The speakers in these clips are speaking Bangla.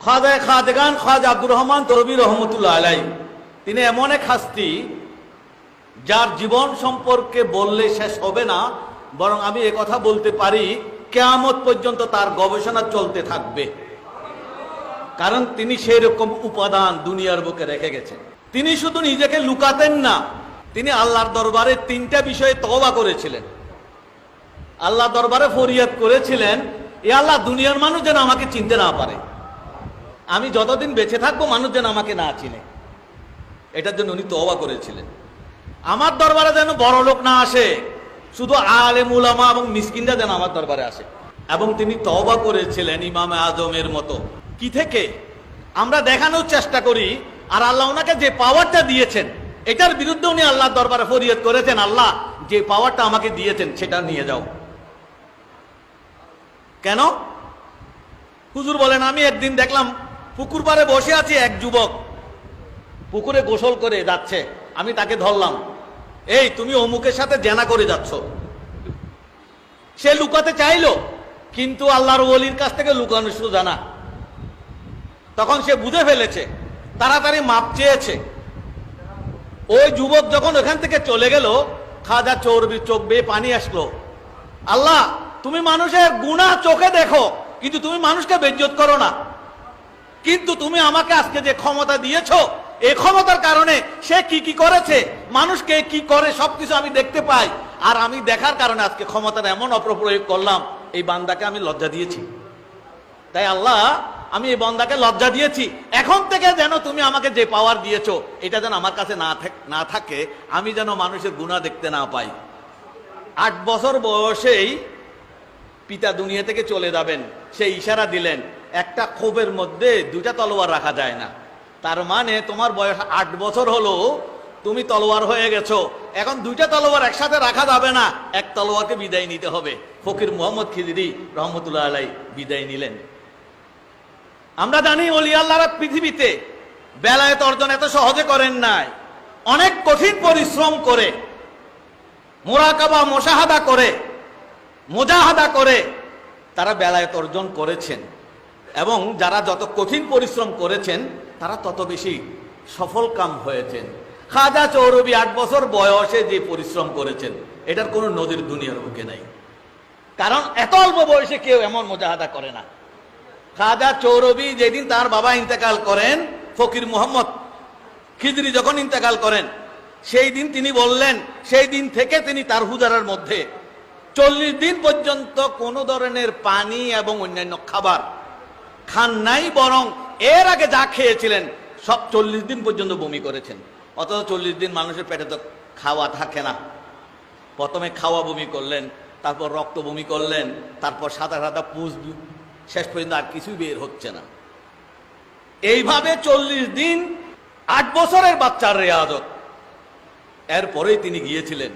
খাজায় খাদেগান খাজ আব্দুর রহমান তরবি রহমতুল্লাহ আলাই তিনি এমন এক হাস্তি, যার জীবন সম্পর্কে বললে শেষ হবে না, বরং আমি কথা বলতে পারি, কেয়ামত পর্যন্ত তার গবেষণা চলতে থাকবে। কারণ তিনি সেই রকম উপাদান দুনিয়ার বুকে রেখে গেছেন। তিনি শুধু নিজেকে লুকাতেন না, তিনি আল্লাহর দরবারে তিনটা বিষয়ে তওবা করেছিলেন। আল্লাহ দরবারে ফরিয়াদ করেছিলেন, এ আল্লাহ দুনিয়ার মানুষ যেন আমাকে চিনতে না পারে। আমি যতদিন বেঁচে থাকব, মানুষ যেন আমাকে না চিনে। এটার জন্য উনি তওবা করেছিলেন। আমার দরবারে যেন বড় লোক না আসে, শুধু আলে মুলামা এবং মিসকিনরা যেন আমার দরবারে আসে। এবং তিনি তওবা করেছিলেন ইমামে আজমের মতো। কি থেকে? আমরা দেখানোর চেষ্টা করি, আর আল্লাহ ওনাকে যে পাওয়ারটা দিয়েছেন, এটার বিরুদ্ধে উনি আল্লাহর দরবারে ফরিয়াদ করেছেন, আল্লাহ যে পাওয়ারটা আমাকে দিয়েছেন, সেটা নিয়ে যাও। কেন? হুজুর বলেন, আমি একদিন দেখলাম পুকুর পাড়ে বসে আছি এক যুবক। পুকুরে গোসল করে যাচ্ছে। আমি তাকে ধরলাম। এই, তুমি অমুকের সাথে জেনা করে যাচ্ছ। সে লুকাতে চাইলো, কিন্তু আল্লাহর ওলির কাছ থেকে লুকানো সোজা না তখন সে বুঝে ফেলেছে, তাড়াতাড়ি মাপ চেয়েছে। ওই যুবক যখন ওখান থেকে চলে গেল, খাজা চর্বি চোখ বেয়ে পানি আসলো। আল্লাহ, তুমি মানুষের গুণা চোখে দেখো, কিন্তু তুমি মানুষকে বেজ্জত করো না। কিন্তু তুমি আমাকে আজকে যে ক্ষমতা দিয়েছ এই ক্ষমতার কারণে সে কি কি করেছে, মানুষকে কি করে সবকিছু আমি দেখতে পাই, আর আমি দেখার কারণে আজকে ক্ষমতার এমন অপপ্রয়োগ করলাম, এই বান্দাকে আমি লজ্জা দিয়েছি। তাই আল্লাহ, আমি এই বন্দাকে লজ্জা দিয়েছি। এখন থেকে যেন তুমি আমাকে যে পাওয়ার দিয়েছ, এটা যেন আমার কাছে না না থাকে, আমি যেন মানুষের গুণা দেখতে না পাই। আট বছর বয়সেই পিতা দুনিয়া থেকে চলে যাবেন, সে ইশারা দিলেন একটা ক্ষোভের মধ্যে দুইটা তলোয়ার রাখা যায় না। তার মানে তোমার বয়স আট বছর হলো, তুমি তলোয়ার হয়ে গেছো। এখন দুইটা তলোয়ার একসাথে রাখা যাবে না। এক তলোয়ারকে বিদায় নিতে হবে। ফকির মোহাম্মদ খিদিরি রহমতুল্লাহ আলাই বিদায় নিলেন। আমরা জানি অলি আল্লাহরা পৃথিবীতে বেলায়েত অর্জন এত সহজে করেন নাই। অনেক কঠিন পরিশ্রম করে, মোরাকাবা, মোশাহাদা করে, মোজাহাদা করে তারা বেলায়েত অর্জন করেছেন। এবং যারা যত কঠিন পরিশ্রম করেছেন, তারা তত বেশি সফল কাম হয়েছেন। খাজা চৌরবি আট বছর বয়সে যে পরিশ্রম করেছেন, এটার কোনো নদীর দুনিয়ার বুকে নাই। কারণ এত অল্প বয়সে কেউ এমন মোজাহাদা করে না। খাজা চৌরবি যেদিন তার বাবা ইন্তেকাল করেন, ফকির মোহাম্মদ খিজরি যখন ইন্তেকাল করেন, সেই দিন তিনি বললেন, সেই দিন থেকে তিনি তার হুজারার মধ্যে চল্লিশ দিন পর্যন্ত কোনো ধরনের পানি এবং অন্যান্য খাবার খান নাই, বরং এর আগে যা খেয়েছিলেন, সব চল্লিশ দিন পর্যন্ত বমি করেছেন। অথচ চল্লিশ দিন মানুষের পেটে তো খাওয়া থাকে না। প্রথমে খাওয়া বমি করলেন, তারপর রক্ত বমি করলেন, তারপর সাদা সাদা পুষ শেষ পর্যন্ত আর কিছুই বের হচ্ছে না। এইভাবে চল্লিশ দিন, আট বছরের বাচ্চার রেয়াজত। এরপরেই তিনি গিয়েছিলেন।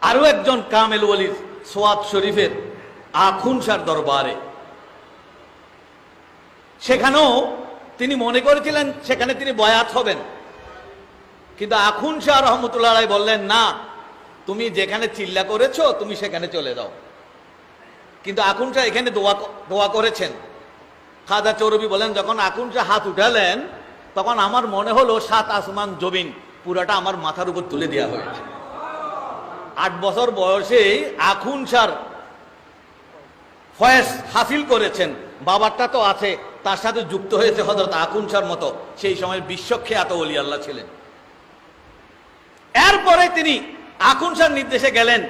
আরও একজন কামেল ওলির সোয়াদ শরীফের আখুনসার দরবারে। সেখানেও তিনি মনে করেছিলেন, সেখানে তিনি বয়াত হবেন। কিন্তু আখুন শাহ রহমতুল্লাহ বললেন, না, তুমি যেখানে চিল্লা করেছ, তুমি সেখানে চলে যাও। কিন্তু আকুন শাহ এখানে দোয়া দোয়া করেছেন। খাজা চৌরবি বলেন, যখন আকুন শাহ হাত উঠালেন, তখন আমার মনে হলো সাত আসমান জমিন, পুরাটা আমার মাথার উপর তুলে দেওয়া হয়েছে। আট বছর বয়সে আখুন সার ফয়েস হাসিল করেছেন। বাবারটা তো আছে, তার সাথে যুক্ত হয়েছে হজরত আকুন সার মতো। সেই সময় বিশ্বখ্যাত অলি আল্লাহ ছিলেন। এরপরে তিনি আকুন সার নির্দেশে গেলেন।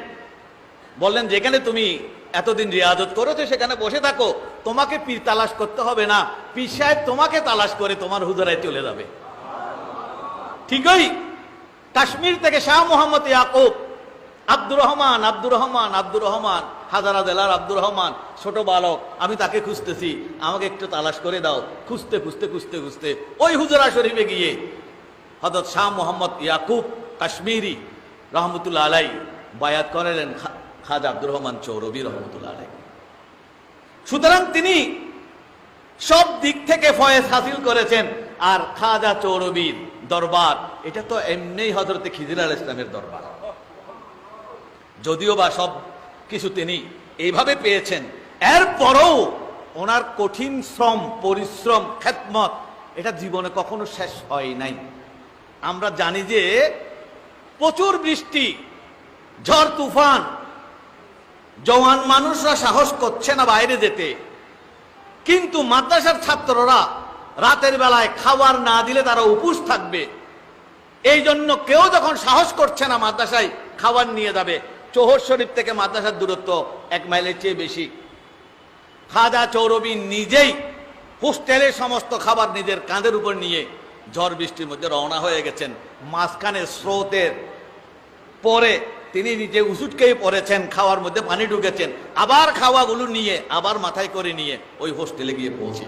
বললেন, যেখানে তুমি এতদিন রিয়াজত করেছ, সেখানে বসে থাকো। তোমাকে পীর তালাশ করতে হবে না। পীর সাহেব তোমাকে তালাশ করে তোমার হুজরায় চলে যাবে। ঠিকই। কাশ্মীর থেকে শাহ মোহাম্মদ ইয়াকুব, আব্দুর রহমান আব্দুর রহমান আব্দুর রহমান, হাজারা জেলার আব্দুর রহমান ছোট বালক, আমি তাকে খুঁজতেছি। আমাকে একটু তালাশ করে দাও। খুঁজতে খুঁজতে খুঁজতে খুঁজতে। ওই হুজরা শরীফে গিয়ে হজরত শাহ মোহাম্মদ ইয়াকুব কাশ্মীরি রহমতুল্লা আলাই বায়াত করেলেন খাজা আব্দুর রহমান চৌরবি রহমতুল্লা আলাই। সুতরাং তিনি সব দিক থেকে ফয়েজ হাসিল করেছেন। আর খাজা চৌরবির দরবার, এটা তো এমনি হজরতে খিজির আল ইসলামের দরবার। যদিও বা সব কিছু তিনি এইভাবে পেয়েছেন এরপরও ওনার কঠিন শ্রম, পরিশ্রম, খেদমত, এটা জীবনে কখনো শেষ হয় নাই। আমরা জানি যে প্রচুর বৃষ্টি, ঝড় তুফান, জওয়ান মানুষরা সাহস করছে না বাইরে যেতে। কিন্তু মাদ্রাসার ছাত্ররা রাতের বেলায় খাবার না দিলে তারা উপোস থাকবে। এই জন্য কেউ যখন সাহস করছে না মাদ্রাসায় খাবার নিয়ে যাবে, চৌহর শরীফ থেকে মাদ্রাসার দূরত্ব এক মাইলের চেয়ে বেশি। খাজা চৌরবি নিজেই হোস্টেলে সমস্ত খাবার নিজের কাঁধের উপর নিয়ে ঝড় বৃষ্টির মধ্যে রওনা হয়ে গেছেন। মাঝখানে স্রোতের পরে তিনি নিজে উসুটকেই পড়েছেন খাওয়ার মধ্যে পানি ঢুকেছেন। আবার খাওয়াগুলো নিয়ে, আবার মাথায় করে নিয়ে ওই হোস্টেলে গিয়ে পৌঁছে